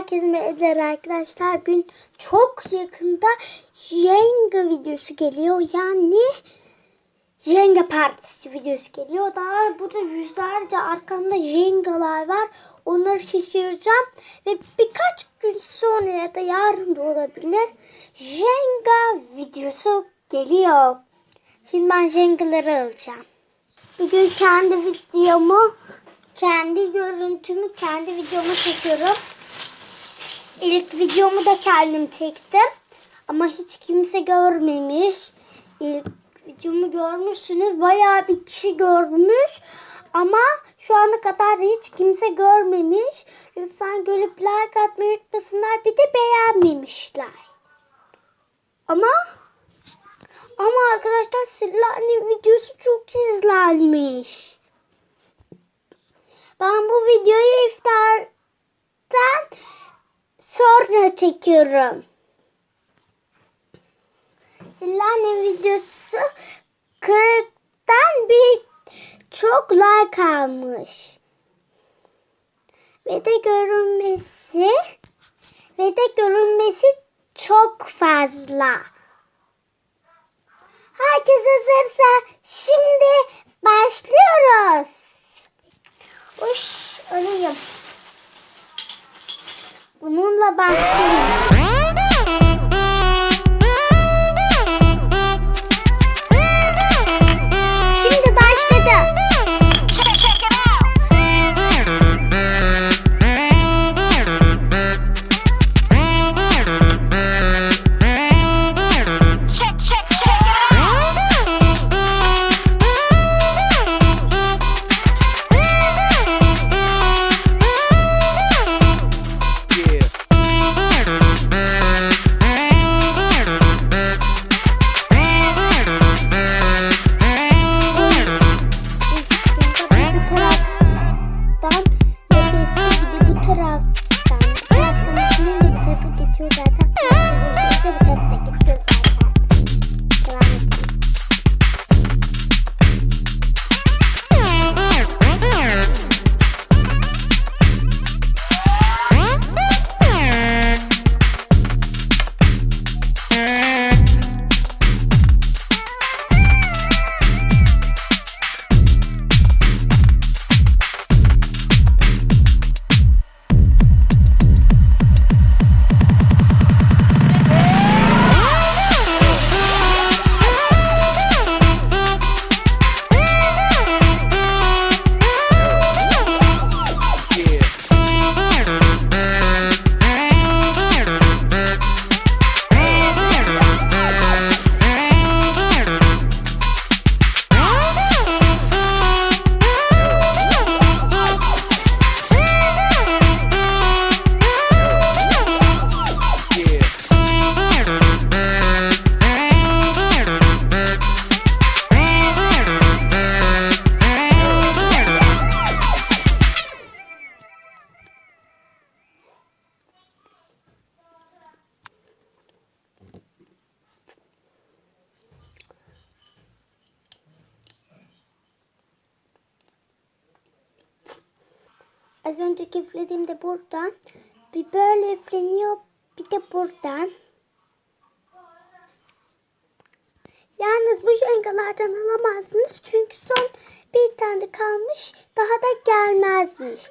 Herkese merhabalar arkadaşlar. Gün çok yakında Jenga videosu geliyor. Yani Jenga partisi videosu geliyor. Daha burada yüzlerce arkamda Jenga'lar var. Onları şişireceğim. Ve birkaç gün sonra ya da yarın da olabilir. Jenga videosu geliyor. Şimdi ben Jenga'ları alacağım. Bugün kendi videomu, kendi görüntümü, kendi videomu çekiyorum. İlk videomu da kendim çektim. Ama hiç kimse görmemiş. İlk videomu görmüşsünüz. Bayağı bir kişi görmüş. Ama şu ana kadar da hiç kimse görmemiş. Lütfen görüp like atmayı unutmasınlar. Bir de beğenmemişler. Ama ama arkadaşlar Sırlar'ın videosu çok izlenmiş. Ben bu videoyu iftardan sonra çekiyorum. Sırlar'ın videosu 40'tan bir çok like almış. Ve de görünmesi ve de görünmesi çok fazla. Herkes hazırsa şimdi başlıyoruz. bununla başlayalım. taraftan yaptığımız yine nefret ediyor zaten. Az önce üflediğimde buradan bir böyle üfleniyor bir de buradan. Yalnız bu jengalardan alamazsınız çünkü son bir tane kalmış daha da gelmezmiş.